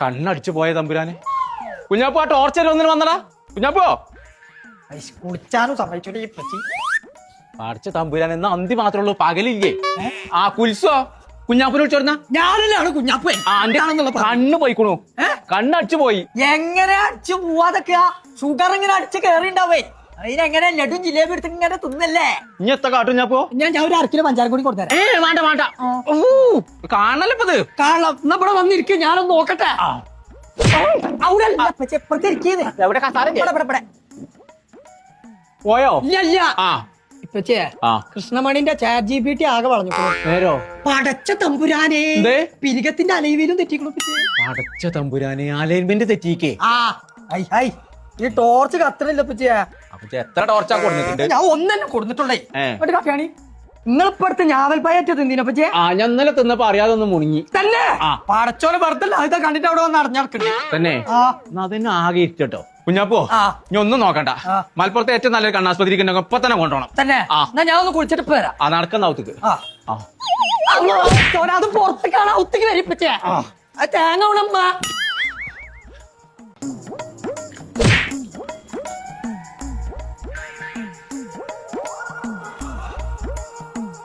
കണ്ണടിച്ചു പോയ തമ്പുരാനെ. കുഞ്ഞാപ്പോ ആ ടോർച്ചർ ഒന്നിന് വന്നടാ. കുഞ്ഞാപ്പോ. കുളിച്ചാനും സമ്മതിച്ചോട്ടെ ഈ പച്ചി അടിച്ച തമ്പുരാൻ എന്നാ അന്തി മാത്രമേ ഉള്ളൂ പകലില്ലേ? ആ കുൽസോ കുഞ്ഞാപ്പിനെ വിളിച്ചോടുന്ന ഞാനല്ലാണ് കുഞ്ഞാപ്പേ. കണ്ണ് പോയിക്കണു. കണ്ണടിച്ചു പോയി. എങ്ങനെ അടിച്ചു പോവാതൊക്കെ ഷുഗർ ഇങ്ങനെ അടിച്ചു കേറിണ്ടാവേ. അതിനെങ്ങനെ ലഡും ജിലേബി എടുത്ത് ഇങ്ങനെ തിന്നല്ലേ? ഇനി എത്ര കാട്ടും ഞാൻ ഞാൻ ഒരു അരക്കിലോ പഞ്ചാരം കൂടി കൊടുത്തേ വേണ്ട വേണ്ട. ഇത് കാണാം ഇവിടെ വന്നിരിക്കും ഞാനൊന്ന് നോക്കട്ടെ. പോയോ? ഇല്ല ഇല്ല. ആ. ഇപ്പച്ചേ ആ. കൃഷ്ണമണിന്റെ ചാറ്റ് ജി പി ടി ആകെ പറഞ്ഞു നേരോ പടച്ച തമ്പുരാനെ. എന്തേ? പിരികത്തിന്റെ അലൈവിലും തെറ്റിക്കണു അടച്ച തമ്പുരാനെ അലൈൻമെന്റ് തെറ്റിക്കേ ആ. ഹൈ ഈ ടോർച്ച് കത്തണില്ല പച്ചേ അപ്പൊ ഇത് എത്ര ടോർച്ചാ കൊടുത്തിട്ടുണ്ട്? ഞാൻ ഒന്നെ കൊടുത്തിട്ടുള്ളേ. ഏ. കാപ്പിയാണി. നിങ്ങൾ ഇപ്പൊ അടുത്ത് ഞാവൽ പയറ്റ് തിന്നിന ആ ഞാൻ ഇന്നലെ തിന്നപ്പോ അറിയാതെ ഒന്ന് മുണങ്ങി. തന്നെ. പടച്ചോലെ വെറുതല്ല അത് കണ്ടിട്ട് അവിടെ വന്ന് അടഞ്ഞടക്കണ്ടേ തന്നെ. അതന്നെ ആകെ ഇരിക്കട്ടോ. കുഞ്ഞാപ്പോ ഞാൻ ഒന്നും നോക്കണ്ട. മലപ്പുറത്തെ ഏറ്റവും നല്ലൊരു കണ്ണാസ്പത്രി ഇപ്പൊ തന്നെ കൊണ്ടുപോകണം. തന്നെ. ഞാൻ ഒന്ന് കുളിച്ചിട്ട് പോരാ ആ നടക്കുന്ന ഔത്തുക്ക് അത് പുറത്തേക്കാണ് ഒത്തിരി വരിപ്പിച്ചേ തേങ്ങ ഉണമ്മ